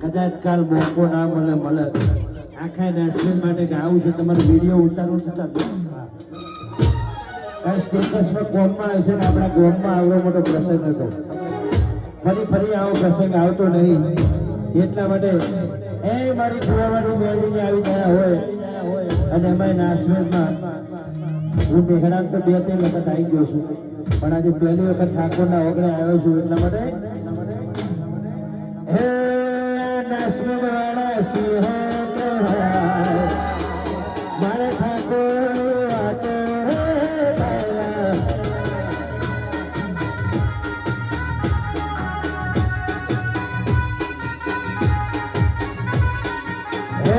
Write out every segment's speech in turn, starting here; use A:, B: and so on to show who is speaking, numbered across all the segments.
A: કદાચ કાલ મોકો ના મળે મળે. આખા નેશનલ માટે ગાવું છે, તમારો વીડિયો ઉતારવું છે, તો સ્ટેટસમાં કોમમાં હશે ને આપણા કોમમાં આવડો મોટો પ્રસંગ હતો. ફરી ફરી આવો પ્રસંગ આવતો નહીં. એટલા માટે એ મારી કુવાવાળી મેળવીને આવી ગયા હોય. અને એમાં નાશમેરમાં હું દેખડામ તો બે ત્રણ વખત આવી ગયો છું. પણ આજે પહેલી વખત ઠાકોરના ઓગણે આવ્યો છું એટલા માટે હે નાશમેર વાળા સિંહ મારે ઠાકોર રે ભાયા. હે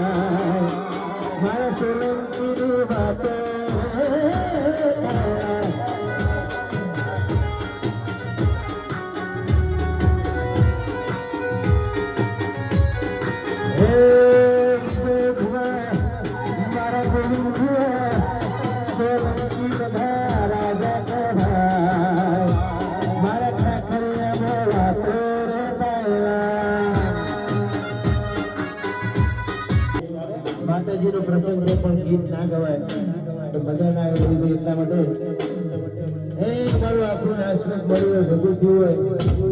A: માતાજીનો પણ ગીત ના ગવાય. તો મજા ના આવે બધી એટલા માટે. એ મારું આપણું નાશવંત મળ્યું હોય ભેગું થયું હોય.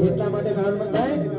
A: એટલા માટે મત થાય?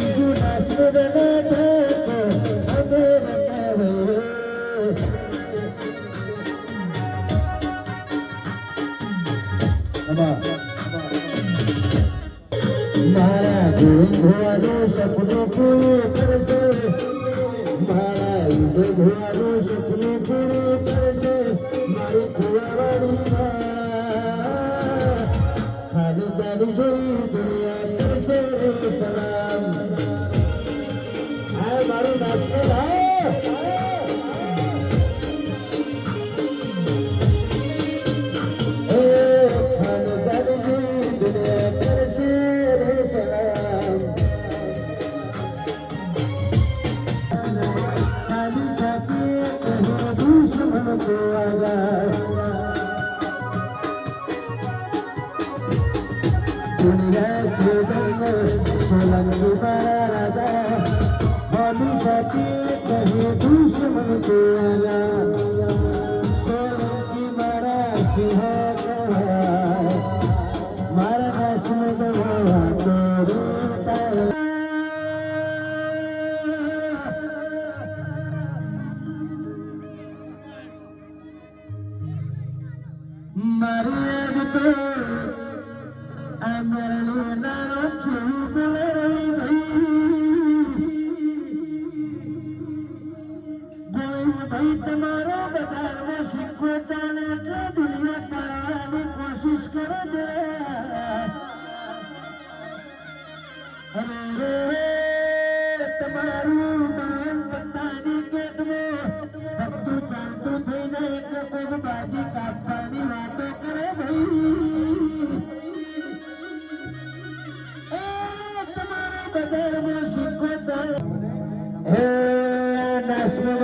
A: મારા ભોવાનું સપનું પૂરું કરશે. મારા ભોવાનું સપનું પૂરું મારી ખાલી જોઈ দেওয়া যায় দুনিয়ায় রাজা ভবিষ্যতে কহে দুশ্মন দেওয়া যায় সোলঙ্কি মারা সিংহ दुनिया पढ़ण कोशिश करो गे तूं दान प ચાલતું થઈને એટલે પગ બાજી કાપવાની વાતો કરે ભાઈ. તમારા બજારમાં સિક્કો તો. હે સિંહ